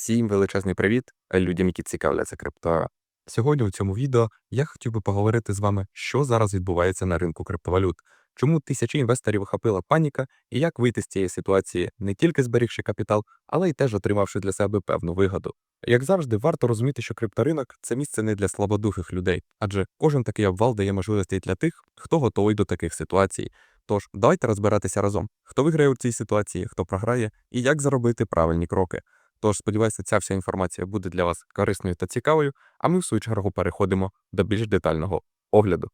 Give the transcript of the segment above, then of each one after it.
Всім величезний привіт людям, які цікавляться криптою. Сьогодні у цьому відео я хотів би поговорити з вами, що зараз відбувається на ринку криптовалют, чому тисячі інвесторів охопила паніка і як вийти з цієї ситуації, не тільки зберігши капітал, але й теж отримавши для себе певну вигоду. Як завжди, варто розуміти, що крипторинок це місце не для слабодухих людей, адже кожен такий обвал дає можливості для тих, хто готовий до таких ситуацій. Тож давайте розбиратися разом, хто виграє у цій ситуації, хто програє, і як заробити правильні кроки. Тож, сподіваюся, ця вся інформація буде для вас корисною та цікавою, а ми в свою чергу переходимо до більш детального огляду.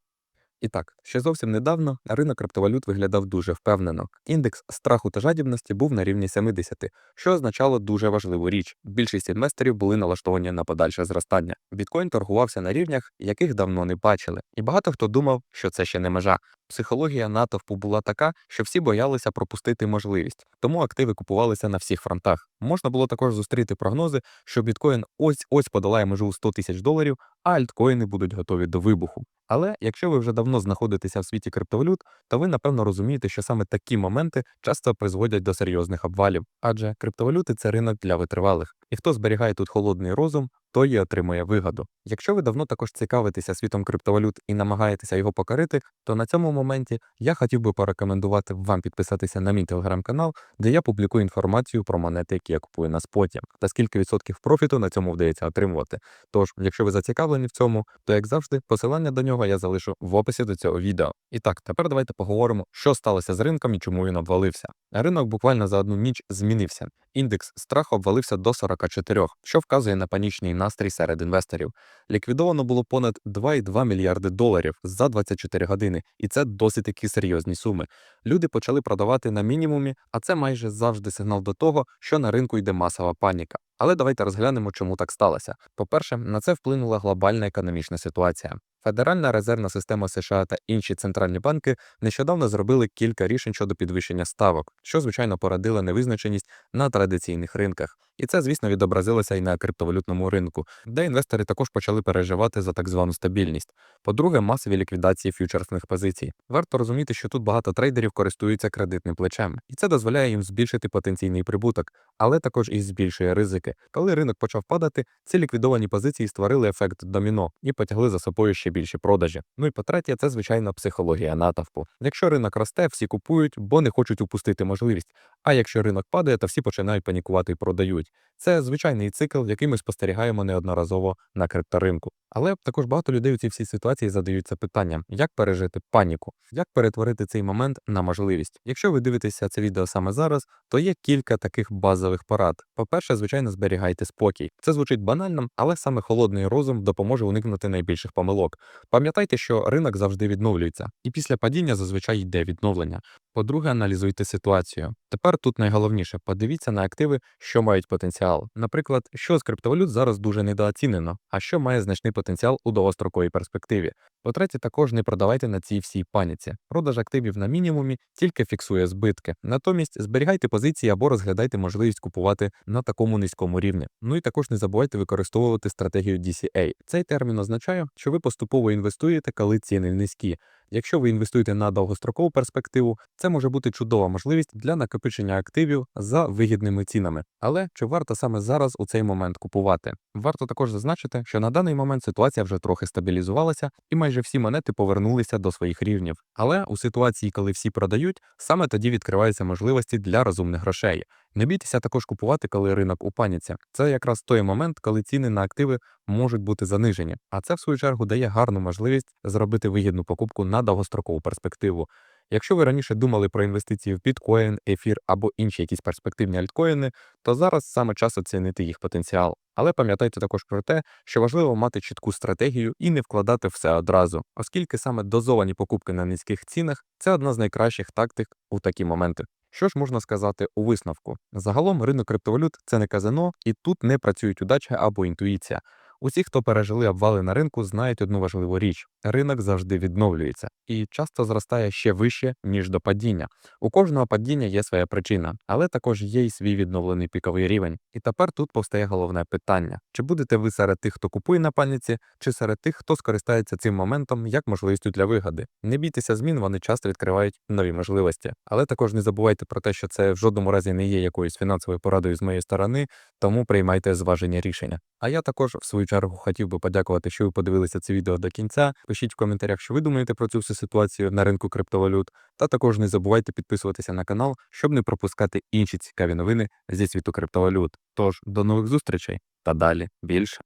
І так, ще зовсім недавно ринок криптовалют виглядав дуже впевнено. Індекс страху та жадібності був на рівні 70, що означало дуже важливу річ. Більшість інвесторів були налаштовані на подальше зростання. Біткоін торгувався на рівнях, яких давно не бачили, і багато хто думав, що це ще не межа. Психологія натовпу була така, що всі боялися пропустити можливість, тому активи купувалися на всіх фронтах. Можна було також зустріти прогнози, що біткоін ось ось подолає межу 100 тисяч доларів, а альткоїни будуть готові до вибуху. Але якщо ви вже давно знаходитеся в світі криптовалют, то ви напевно розумієте, що саме такі моменти часто призводять до серйозних обвалів, адже криптовалюти це ринок для витривалих, і хто зберігає тут холодний розум, той і отримує вигоду. Якщо ви давно також цікавитеся світом криптовалют і намагаєтеся його покорити, то на цьому моменті я хотів би порекомендувати вам підписатися на мій телеграм-канал, де я публікую інформацію про монети, які я купую на споті, та скільки відсотків профіту на цьому вдається отримувати. Тож, якщо ви зацікавлені в цьому, то як завжди, посилання до нього я залишу в описі до цього відео. І так, тепер давайте поговоримо, що сталося з ринком і чому він обвалився. Ринок буквально за одну ніч змінився. Індекс страху обвалився до 44, що вказує на панічний настрій серед інвесторів. Ліквідовано було понад 2,2 мільярди доларів за 24 години, і це досить такі серйозні суми. Люди почали продавати на мінімумі, а це майже завжди сигнал до того, що на ринку йде масова паніка. Але давайте розглянемо, чому так сталося. По-перше, на це вплинула глобальна економічна ситуація. Федеральна резервна система США та інші центральні банки нещодавно зробили кілька рішень щодо підвищення ставок, що звичайно породило невизначеність на традиційних ринках. І це, звісно, відобразилося і на криптовалютному ринку, де інвестори також почали переживати за так звану стабільність. По-друге, масові ліквідації фьючерсних позицій. Варто розуміти, що тут багато трейдерів користуються кредитним плечем, і це дозволяє їм збільшити потенційний прибуток, але також і збільшує ризики. Коли ринок почав падати, ці ліквідовані позиції створили ефект доміно і потягли за собою ще більші продажі. Ну і по-третє, це звичайно психологія натовпу. Якщо ринок росте, всі купують, бо не хочуть упустити можливість. А якщо ринок падає, то всі починають панікувати і продають. Це звичайний цикл, який ми спостерігаємо неодноразово на крипторинку. Але також багато людей у цій всій ситуації задаються питанням, як пережити паніку, як перетворити цей момент на можливість. Якщо ви дивитеся це відео саме зараз, то є кілька таких базових порад. По-перше, звичайно, зберігайте спокій. Це звучить банально, але саме холодний розум допоможе уникнути найбільших помилок. Пам'ятайте, що ринок завжди відновлюється, і після падіння зазвичай йде відновлення. По-друге, аналізуйте ситуацію. Тепер тут найголовніше подивіться на активи, що мають потенціал. Наприклад, що з криптовалют зараз дуже недооцінено, а що має значний потенціал у довгостроковій перспективі. По-третє, також не продавайте на цій всій паніці. Продаж активів на мінімумі тільки фіксує збитки. Натомість зберігайте позиції або розглядайте можливість купувати на такому низькому рівні. Ну і також не забувайте використовувати стратегію DCA. Цей термін означає, що ви поступово інвестуєте, коли ціни низькі. Якщо ви інвестуєте на довгострокову перспективу, це може бути чудова можливість для накопичення активів за вигідними цінами. Але чи варто саме зараз у цей момент купувати? Варто також зазначити, що на даний момент ситуація вже трохи стабілізувалася, і майже всі монети повернулися до своїх рівнів. Але у ситуації, коли всі продають, саме тоді відкриваються можливості для розумних грошей. Не бійтеся також купувати, коли ринок у. Це якраз той момент, коли ціни на активи можуть бути занижені. А це в свою чергу дає гарну можливість зробити вигідну покупку на довгострокову перспективу. Якщо ви раніше думали про інвестиції в біткоін, ефір або інші якісь перспективні альткоїни, то зараз саме час оцінити їх потенціал. Але пам'ятайте також про те, що важливо мати чітку стратегію і не вкладати все одразу, оскільки саме дозовані покупки на низьких цінах це одна з найкращих тактик у такі моменти. Що ж можна сказати у висновку? Загалом ринок криптовалют це не казино, і тут не працюють удача або інтуїція. Усі, хто пережили обвали на ринку, знають одну важливу річ: ринок завжди відновлюється і часто зростає ще вище, ніж до падіння. У кожного падіння є своя причина, але також є й свій відновлений піковий рівень. І тепер тут повстає головне питання: чи будете ви серед тих, хто купує на паніці, чи серед тих, хто скористається цим моментом як можливістю для вигоди? Не бійтеся змін, вони часто відкривають нові можливості. Але також не забувайте про те, що це в жодному разі не є якоюсь фінансовою порадою з моєї сторони, тому приймайте зважені рішення. А я також, в чергу, хотів би подякувати, що ви подивилися це відео до кінця. Пишіть в коментарях, що ви думаєте про цю всю ситуацію на ринку криптовалют. Та також не забувайте підписуватися на канал, щоб не пропускати інші цікаві новини зі світу криптовалют. Тож до нових зустрічей та далі більше.